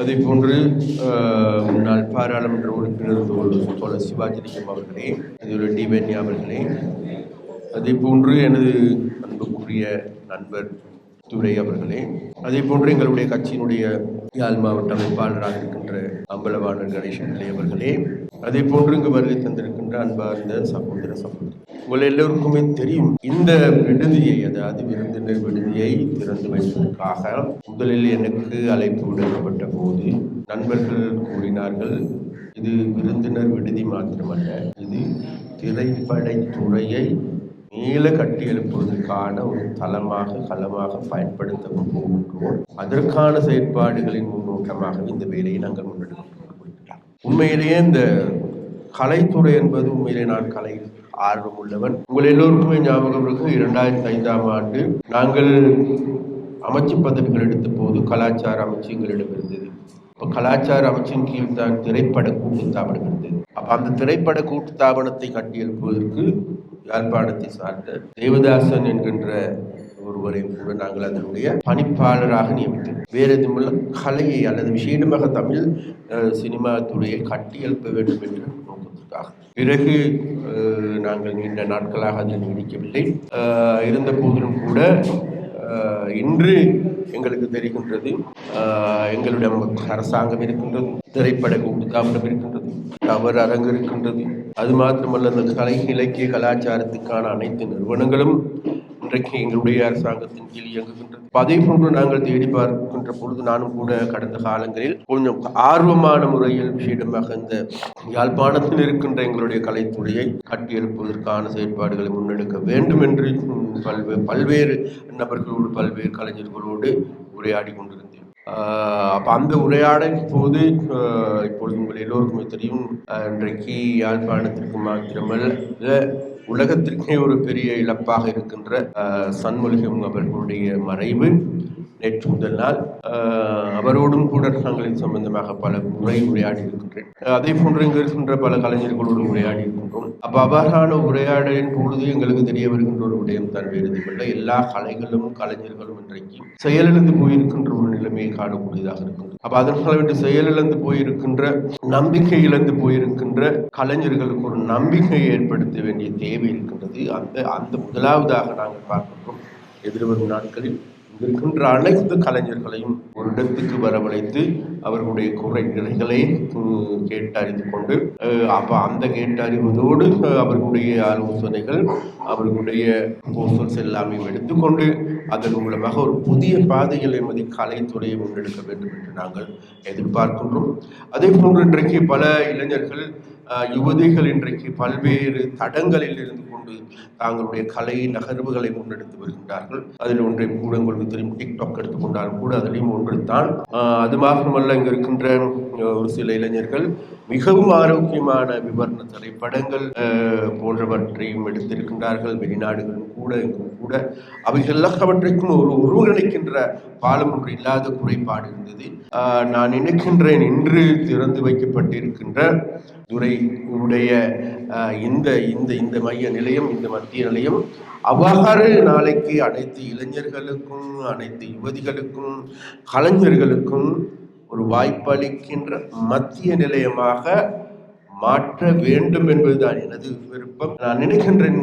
அதே போன்று முன்னாள் பாராளுமன்ற உறுப்பினர் தோழர் தோழர் சிவாஜிலிங்கம் அவர்களே அதில் டி அவர்களே அதே போன்று எனது அன்புக்குரிய நண்பர் துரை அவர்களே அதே போன்று எங்களுடைய கட்சியினுடைய யாழ் மாவட்ட அமைப்பாளராக இருக்கின்ற அம்பலவாணர் கணேசன் பிள்ளை அவர்களே அதே போன்று இங்கு வருகை என்ற அன்பார்ந்த சகோதர சகோதரி. உங்கள் எல்லோருக்குமே தெரியும் இந்த விடுதியை அதாவது விருந்தினர் விடுதியை திறந்து வைப்பதற்காக முதலில் எனக்கு அழைப்பு விடுக்கப்பட்ட போது நண்பர்கள் கூறினார்கள் இது விருந்தினர் விடுதி மாத்திரமல்ல இது திரைப்படத்துறையை மேல கட்டி எழுப்புவதற்கான ஒரு தளமாக களமாக பயன்படுத்த போகின்றோம். அதற்கான செயற்பாடுகளின் முன்னோட்டமாக இந்த வேலையை நாங்கள் முன்னெடுக்கிறோம் உண்மையிலேயே இந்த கலைத்துறை என்பது உண்மையிலே நான் கலை ஆர்வம் உள்ளவன் உங்கள் எல்லோருக்குமே ஞாபகம் இருக்கு இரண்டாயிரத்தி ஐந்தாம் ஆண்டு நாங்கள் அமைச்சு பதவிகள் எடுத்த போது கலாச்சார அமைச்சு எங்களிடம் இருந்தது இப்போ கலாச்சார அமைச்சின் கீழ் தான் திரைப்பட கூட்டுத்தாபனம் இருந்தது. அப்போ அந்த திரைப்பட கூட்டுத்தாபனத்தை கட்டியெழுப்புவதற்கு யாழ்ப்பாணத்தை சார்ந்த தேவதாசன் என்கின்ற ஒருவரையும் கூட நாங்கள் அதனுடைய பணிப்பாளராக நியமித்தோம். வேறு எதுவுமில்ல கலையை அல்லது விசேடமாக தமிழ் சினிமா துறையை கட்டியெழுப்ப வேண்டும் என்ற நோக்கத்திற்காக. பிறகு நாங்கள் நீண்ட நாட்களாக அதில் நீடிக்கவில்லை. இருந்த போதிலும் கூட இன்று எங்களுக்கு தெரிகின்றது எங்களுடைய அரசாங்கம் இருக்கின்றது திரைப்பட கூட்டுத்தாபனம் இருக்கின்றது தவறு அரங்கு இருக்கின்றது. அது மாத்திரமல்ல அந்த கலை இலக்கிய கலாச்சாரத்துக்கான அனைத்து நிறுவனங்களும் இன்றைக்கு எங்களுடைய அரசாங்கத்தின் கீழ் இயங்குகின்றது. அதே போன்று நாங்கள் தேடி பார்க்கின்ற பொழுது நானும் கூட கடந்த காலங்களில் கொஞ்சம் ஆர்வமான முறையில் விஷயமாக இந்த யாழ்ப்பாணத்தில் இருக்கின்ற எங்களுடைய கலைத்துறையை கட்டியெழுப்புவதற்கான செயற்பாடுகளை முன்னெடுக்க வேண்டும் என்று பல்வேறு பல்வேறு நபர்களோடு பல்வேறு கலைஞர்களோடு உரையாடி கொண்டிருந்தேன். அப்போ அந்த உரையாடல் போது இப்பொழுது உங்கள் எல்லோருக்குமே தெரியும் இன்றைக்கு யாழ்ப்பாணத்திற்கு மாத்திரமல்ல உலகத்திற்கே ஒரு பெரிய இழப்பாக இருக்கின்ற சண்முகம் அவர்களுடைய மறைவு. நேற்று முதல் நாள் அவரோடும் கூட நாங்கள் சம்பந்தமாக பல முறை உரையாடி இருக்கின்றேன். அதே போன்று இங்கு இருக்கின்ற பல கலைஞர்களோடும் உரையாடி இருக்கின்றோம். அப்ப அவ்வாறான உரையாடலின் பொழுது எங்களுக்கு தெரிய வருகின்ற ஒரு விடயம் தான் வேறு எல்லா கலைகளும் கலைஞர்களும் இன்றைக்கு செயலிழந்து போயிருக்கின்ற ஒரு நிலைமையை காணக்கூடியதாக இருக்கின்றது. அப்ப அதனால விட்டு செயலிழந்து போயிருக்கின்ற நம்பிக்கை இழந்து போயிருக்கின்ற கலைஞர்களுக்கு ஒரு நம்பிக்கையை ஏற்படுத்த வேண்டிய தேவை இருக்கின்றது. அந்த அந்த முதலாவதாக நாங்கள் பார்க்கின்றோம் எதிர்வரும் நாட்களில். இருக்கின்ற அனைத்து கலைஞர்களையும் ஒரு இடத்துக்கு வரவழைத்து அவர்களுடைய குறை நிலைகளை கேட்டறிந்து கொண்டு அப்போ அப்ப அந்த கேட்டறிவதோடு அவர்களுடைய ஆலோசனைகள் அவர்களுடைய போஸ்டல்ஸ் எல்லாமே எடுத்துக்கொண்டு அதன் மூலமாக ஒரு புதிய பாதையில் எமது கலைத்துறையை முன்னெடுக்க வேண்டும் என்று நாங்கள் எதிர்பார்க்கின்றோம். அதே போன்று இன்றைக்கு பல இளைஞர்கள் யுவதிகள் இன்றைக்கு பல்வேறு தடங்களில் இருந்து கொண்டு தாங்களுடைய கலை நகர்வுகளை முன்னெடுத்து வருகின்றார்கள். அதில் ஒன்றை கூட உங்களுக்கு தெரியும் டிக்டாக் எடுத்துக்கொண்டாலும் கூட அதிலையும் ஒன்று தான் அது மாத்திரமல்ல இங்கே இருக்கின்ற ஒரு சில இளைஞர்கள் மிகவும் ஆரோக்கியமான விவரண திரைப்படங்கள் போன்றவற்றையும் எடுத்திருக்கின்றார்கள். வெளிநாடுகளும் கூட இங்கும் கூட. அவைகள் எல்லாவற்றைக்கும் ஒரு ஒருங்கிணைக்கின்ற பாலம் ஒன்று இல்லாத குறைபாடு இருந்தது. நான் நினைக்கின்றேன் இன்று திறந்து வைக்கப்பட்டிருக்கின்ற துறை உடைய இந்த இந்த இந்த மைய நிலை நிலையம் இந்த மத்திய நிலையம். அவ்வாறு நாளைக்கு அனைத்து இளைஞர்களுக்கும் அனைத்து யுவதிகளுக்கும் கலைஞர்களுக்கும் ஒரு வாய்ப்பளிக்கின்ற மத்திய நிலையமாக மாற்ற வேண்டும் என்பதுதான் எனது விருப்பம். நான் நினைக்கின்றேன்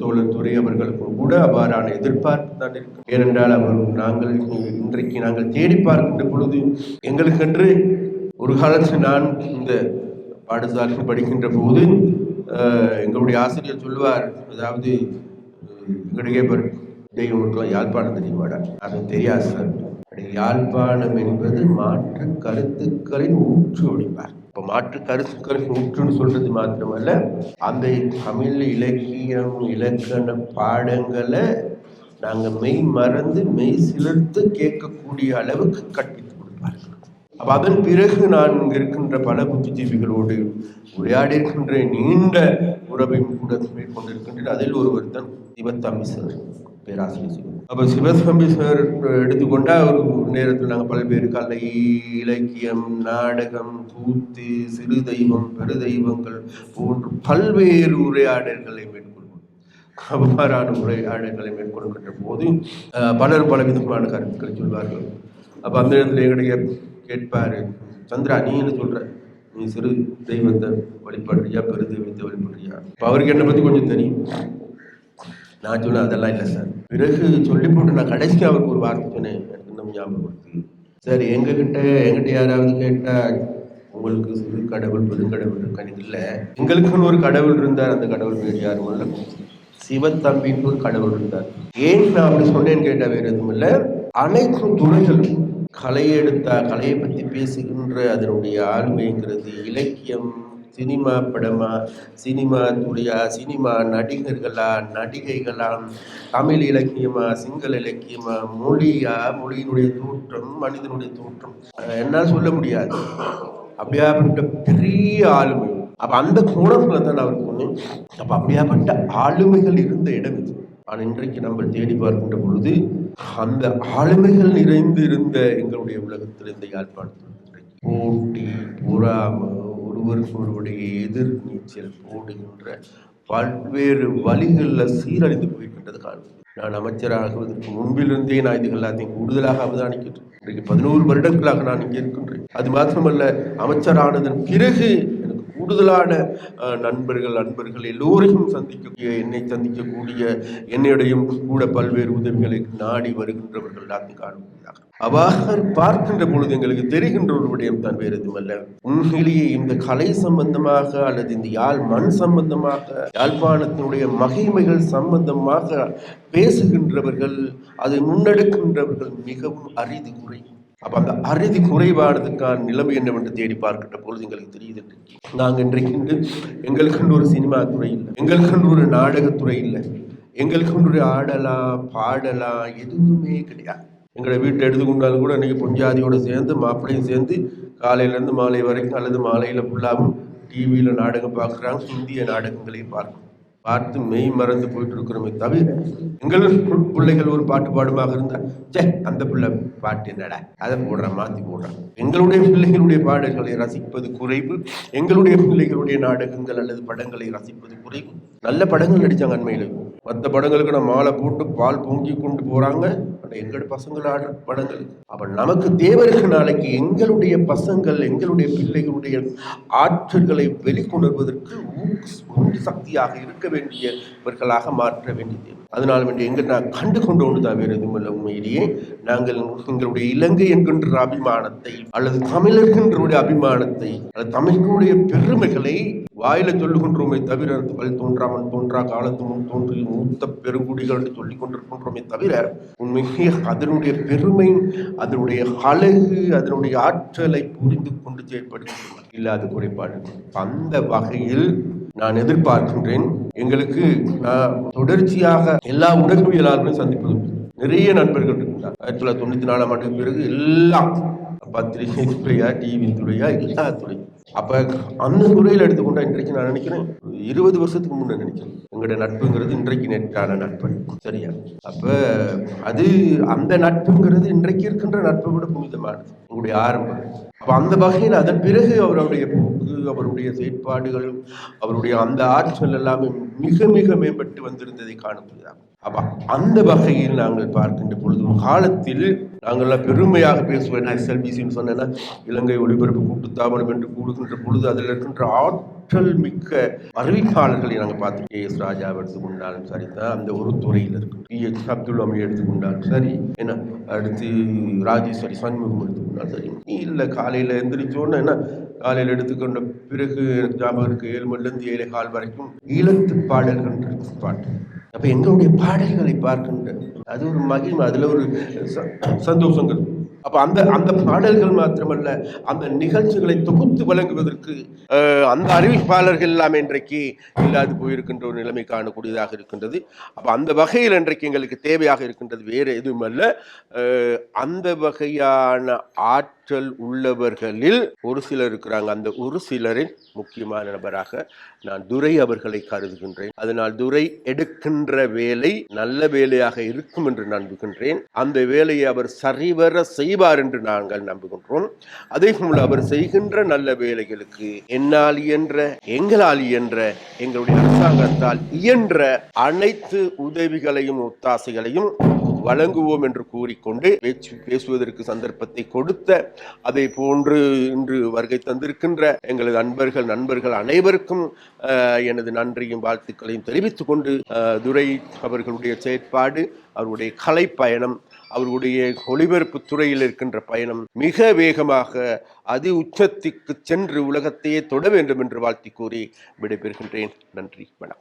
தோழர் துறை அவர்களுக்கும் கூட அவ்வாறான எதிர்பார்ப்பு தான் இருக்கும். ஏனென்றால் அவர் நாங்கள் இன்றைக்கு நாங்கள் தேடி பார்க்கின்ற பொழுது எங்களுக்கென்று ஒரு காலத்தில் நான் இந்த பாடசாலையில் படிக்கின்ற போது எங்களுடைய ஆசிரியர் சொல்லுவார் அதாவது அஹ், எங்களுடைய பேர் யாழ்ப்பாணம் தெரியுமாடா? அது தெரியாது சார். அப்படி யாழ்ப்பாணம் என்பது மாற்று கருத்துக்களின் ஊற்று ஒழிப்பார் இப்போ மாற்று கருத்துக்களின் ஊற்றுன்னு சொல்றது மாத்திரமல்ல அந்த தமிழ் இலக்கியம் இலக்கண பாடங்களை நாங்கள் மெய் மறந்து மெய் சிலிர்த்து கேட்கக்கூடிய அளவுக்கு கற்பித்து கொடுப்பார்கள். அப்போ அதன் பிறகு நான் இங்கே இருக்கின்ற பல புத்திஜீவிகளோடு உரையாடி இருக்கின்ற நீண்ட உறவையும் கூட மேற்கொண்டிருக்கின்றேன். அதில் ஒருவர் தான் சிவத்தம்பி சார் பேராசிரியர் சிவன். அப்போ சிவத்தம்பி சார் எடுத்துக்கொண்டால் ஒரு நேரத்தில் நாங்கள் பல்வேறு கலை இலக்கியம் நாடகம் கூத்து சிறு தெய்வம் பெரு தெய்வங்கள் போன்று பல்வேறு உரையாடல்களை அவ்வாறான உரையாடல்களை மேற்கொள்கின்ற போது பலர் பலவிதமான கருத்துக்களை சொல்வார்கள். அப்போ அந்த இடத்துல எங்களுடைய கேட்பாரு. சந்திரா நீ என்ன சொல்ற. நீ சிறு தெய்வத்தை வழிபடுறியா? பெரு தெய்வத்தை வழிபடுறியா? இப்போ அவருக்கு என்னை பத்தி கொஞ்சம் தெரியும். நான் சொன்னேன் அதெல்லாம் இல்லை சார். பிறகு சொல்லி போட்டு நான் கடைசிக்கு அவருக்கு ஒரு வார்த்தை சொன்னேன். எனக்கு இன்னும் ஞாபகம் இருக்கு. சார் எங்ககிட்ட எங்கிட்ட யாராவது கேட்டா உங்களுக்கு சிறு கடவுள் பெருங்கடவுள் இருக்கான்னு இல்லை எங்களுக்குன்னு ஒரு கடவுள் இருந்தார். அந்த கடவுள் வேறு யாரும் இல்லை சிவத்தம்பின்னு ஒரு கடவுள் இருந்தார். ஏன் நான் அப்படி சொன்னேன்னு கேட்டால் வேறு எதுவும் இல்லை? அனைத்து துறைகளும் கலையை எடுத்தா கலையை பற்றி பேசுகின்ற அதனுடைய ஆளுமைங்கிறது இலக்கியம் சினிமா படமா சினிமா துளியா சினிமா நடிகர்களா நடிகைகளா தமிழ் இலக்கியமா சிங்கள இலக்கியமா மொழியா மொழியினுடைய தோற்றம் மனிதனுடைய தோற்றம். என்ன என்னால் சொல்ல முடியாது. அப்படியாப்பட்ட பெரிய ஆளுமை. அப்போ அந்த கோணத்தில் தான் நான் சொன்னேன். அப்போ அப்படியாப்பட்ட ஆளுமைகள் இருந்த இடம் இது. ஆனால் இன்றைக்கு நம்ம தேடி பார்க்கின்ற பொழுது அந்த ஆளுமைகள் நிறைந்து இருந்த எங்களுடைய உலகத்தில் இந்த யாழ்ப்பாணத்தில் போட்டி பொறாமை ஒருவருக்கு ஒருவருடைய எதிர் நீச்சல் போடுகின்ற பல்வேறு வழிகளில் சீரழிந்து போயிருக்கின்றது காணும் நான் அமைச்சராகுவதற்கு முன்பிலிருந்தே நான் இது எல்லாத்தையும் கூடுதலாக அவதானிக்கின்றேன். இன்றைக்கு பதினோரு வருடங்களாக நான் இங்கே இருக்கின்றேன். அது மாத்திரமல்ல அமைச்சரானதன் பிறகு கூடுதலான நண்பர்கள் நண்பர்கள் எல்லோரையும் சந்திக்கக்கூடிய என்னை சந்திக்கக்கூடிய என்னிடையும் கூட பல்வேறு உதவிகளை நாடி வருகின்றவர்கள் எல்லாத்தையும் காணக்கூடியதாக அவ்வாறு பார்க்கின்ற பொழுது எங்களுக்கு தெரிகின்ற ஒரு விடயம் தான் வேறு எதுவுமல்ல. உண்மையிலேயே இந்த கலை சம்பந்தமாக அல்லது இந்த யாழ் மண் சம்பந்தமாக யாழ்ப்பாணத்தினுடைய மகிமைகள் சம்பந்தமாக பேசுகின்றவர்கள் அதை முன்னெடுக்கின்றவர்கள் மிகவும் அரிது குறை. அப்போ அந்த அறுதி குறைபாடுறதுக்கான நிலைமை என்னவென்று தேடி பார்க்கின்ற பொழுது எங்களுக்கு தெரியுது நாங்கள் இன்றைக்கு எங்களுக்குன்னு ஒரு சினிமா துறை இல்லை. எங்களுக்குன்னு ஒரு நாடகத்துறை இல்லை. எங்களுக்குன்னு ஒரு ஆடலாம் பாடலா எதுவுமே கிடையாது. எங்களை வீட்டை எடுத்துக்கொண்டாலும் கூட இன்றைக்கி பொஞ்சாதியோடு சேர்ந்து மாப்பிள்ளையும் சேர்ந்து காலையிலேருந்து மாலை வரைக்கும் அல்லது மாலையில் ஃபுல்லாகவும் டிவியில் நாடகம் பார்க்குறாங்க. இந்திய நாடகங்களையும் பார்க்கணும் பார்த்து மெய் மறந்து போயிட்டு இருக்கிறோமே தவிர எங்கள் பிள்ளைகள் ஒரு பாட்டு பாடுமாக இருந்தால் சே அந்த பிள்ளை பாட்டு என்னடா? அதை போடுறான் மாற்றி போடுறான் எங்களுடைய பிள்ளைகளுடைய பாடல்களை ரசிப்பது குறைவு. எங்களுடைய பிள்ளைகளுடைய நாடகங்கள் அல்லது படங்களை ரசிப்பது குறைவு. நல்ல படங்கள் நடித்தாங்க அண்மையில். மற்ற படங்களுக்கு நான் மாலை போட்டு பால் பொங்கி கொண்டு போகிறாங்க ஆனா எங்களோட பசங்கள் படங்கள் படங்களுக்கு நமக்கு தேவர்கள் நாளைக்கு எங்களுடைய பசங்கள் எங்களுடைய பிள்ளைகளுடைய ஆற்றல்களை வெளிக்கொணர்வதற்கு சக்தியாக இருக்க வேண்டியவர்களாக மாற்ற வேண்டியது. அதனால் வேண்டிய எங்கள் நான் கண்டு கொண்டு ஒன்று தான் வேறு எதுவும் இல்லை உண்மையிலேயே நாங்கள் எங்களுடைய இலங்கை என்கின்ற அபிமானத்தை அல்லது தமிழர்கின்றடைய அபிமானத்தை அல்லது தமிழர்களுடைய பெருமைகளை வாயில சொல்லுகின்றோமே தவிர பல் தோன்றாமல் தோன்றா காலத்து முன் தோன்றி மூத்த பெருங்குடிகள் என்று சொல்லிக் கொண்டிருக்கின்றோமே தவிர உண்மையே அதனுடைய பெருமை அதனுடைய அழகு அதனுடைய ஆற்றலை புரிந்து கொண்டு செயற்படுகின்றன இல்லாத குறைபாடு அந்த வகையில் நான் எதிர்பார்க்கின்றேன். எங்களுக்கு நான் தொடர்ச்சியாக எல்லா உடற்பியலாளர்களும் சந்திப்பது நிறைய நண்பர்கள் இருக்கின்றார். ஆயிரத்தி தொள்ளாயிரத்தி தொண்ணூத்தி நாலாம் ஆண்டுக்கு பிறகு எல்லாம் பத்திரிகை துறையா டிவி துறையா எல்லா துறையும். அப்ப அந்த துறையில் எடுத்துக்கொண்டா இன்றைக்கு நான் நினைக்கிறேன் ஒரு இருபது வருஷத்துக்கு முன்ன நினைக்கிறேன். எங்களுடைய நட்புங்கிறது இன்றைக்கு நேற்றான நட்பு. சரியா? அப்ப அது அந்த நட்புங்கிறது இன்றைக்கு இருக்கின்ற நட்பை விட புனிதமானது. உங்களுடைய ஆரம்பம் அப்ப அந்த வகையில் அதன் பிறகு அவருடைய போக்கு அவருடைய செயற்பாடுகள் அவருடைய அந்த ஆற்றல் எல்லாமே மிக மிக மேம்பட்டு வந்திருந்ததை காணப்படுகிறார் அப்ப அந்த வகையில் நாங்கள் பார்க்கின்ற பொழுது காலத்தில் நாங்கள் பெருமையாக பேசுவோம் எஸ்எல்பிசின்னு சொன்னேன்னா இலங்கை ஒளிபரப்பு கூட்டுத்தாபனம் என்று கூடுகின்ற பொழுது அதில் இருக்கின்ற ஆற்றல் மிக்க அறிவிப்பாளர்களை நாங்கள் பார்த்து கே எஸ் ராஜாவை எடுத்துக்கொண்டாலும் சரி தான் அந்த ஒரு துறையில் இருக்கும் பி எச் அப்துல் அமி எடுத்துக்கொண்டாலும் சரி என்ன அடுத்து ராஜேஸ்வரி சண்முகம் எடுத்துக்கொண்டாலும் சரி. இல்லை காலையில் எந்திரிச்சோன்னா என்ன காலையில் எடுத்துக்கொண்ட பிறகு ஜாபகருக்கு ஞாபகம் ஏழு மணிலேருந்து ஏழு கால் வரைக்கும் ஈழத்து பாடல்கள் பாட்டு. அப்ப எங்களுடைய பாடல்களை பார்க்கின்ற அது ஒரு மகிழ்மை அதுல ஒரு ச- சந்தோஷங்கள். அப்ப அந்த அந்த பாடல்கள் மாத்திரமல்ல அந்த நிகழ்ச்சிகளை தொகுத்து வழங்குவதற்கு அந்த அறிவிப்பாளர்கள் எல்லாமே இன்றைக்கு இல்லாது போயிருக்கின்ற ஒரு நிலைமை காணக்கூடியதாக இருக்கின்றது. அப்ப அந்த வகையில் இன்றைக்கு எங்களுக்கு தேவையாக இருக்கின்றது வேறு எதுவும் அல்ல அந்த வகையான ஆட் ஆற்றல் உள்ளவர்களில் ஒரு சிலர் இருக்கிறாங்க. அந்த ஒரு சிலரின் முக்கியமான நபராக நான் துரை அவர்களை கருதுகின்றேன். அதனால் துரை எடுக்கின்ற வேலை நல்ல வேலையாக இருக்கும் என்று நம்புகின்றேன். அந்த வேலையை அவர் சரிவர செய்வார் என்று நாங்கள் நம்புகின்றோம். அதே போல அவர் செய்கின்ற நல்ல வேலைகளுக்கு என்னால் இயன்ற எங்களால் இயன்ற எங்களுடைய அரசாங்கத்தால் இயன்ற அனைத்து உதவிகளையும் ஒத்தாசைகளையும் வழங்குவோம் என்று கூறிக்கொண்டு பேச்சு பேசுவதற்கு சந்தர்ப்பத்தை கொடுத்த அதை போன்று இன்று வருகை தந்திருக்கின்ற எங்களது அன்பர்கள் நண்பர்கள் அனைவருக்கும் எனது நன்றியும் வாழ்த்துக்களையும் தெரிவித்துக் கொண்டு துரை அவர்களுடைய செயற்பாடு அவருடைய கலை பயணம் அவருடைய ஒளிபரப்பு துறையில் இருக்கின்ற பயணம் மிக வேகமாக அதி உச்சத்திற்கு சென்று உலகத்தையே தொட வேண்டும் என்று வாழ்த்தி கூறி விடைபெறுகின்றேன். நன்றி வணக்கம்.